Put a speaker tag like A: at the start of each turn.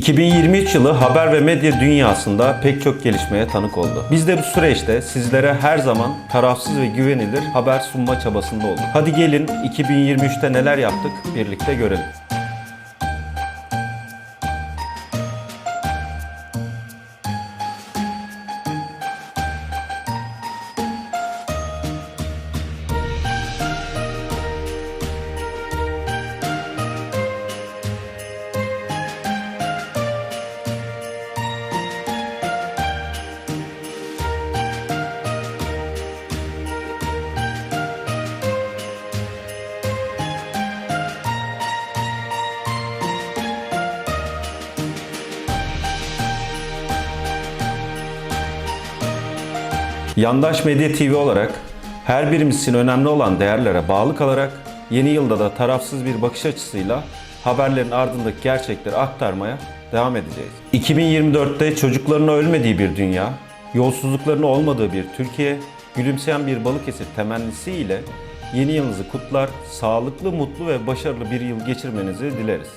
A: 2023 yılı haber ve medya dünyasında pek çok gelişmeye tanık oldu. Biz de bu süreçte sizlere her zaman tarafsız ve güvenilir haber sunma çabasında olduk. Hadi gelin 2023'te neler yaptık birlikte görelim. Yandaş Medya TV olarak her birimiz için önemli olan değerlere bağlı kalarak yeni yılda da tarafsız bir bakış açısıyla haberlerin ardındaki gerçekleri aktarmaya devam edeceğiz. 2024'te çocukların ölmediği bir dünya, yolsuzlukların olmadığı bir Türkiye, gülümseyen bir Balıkesir temennisiyle yeni yılınızı kutlar, sağlıklı, mutlu ve başarılı bir yıl geçirmenizi dileriz.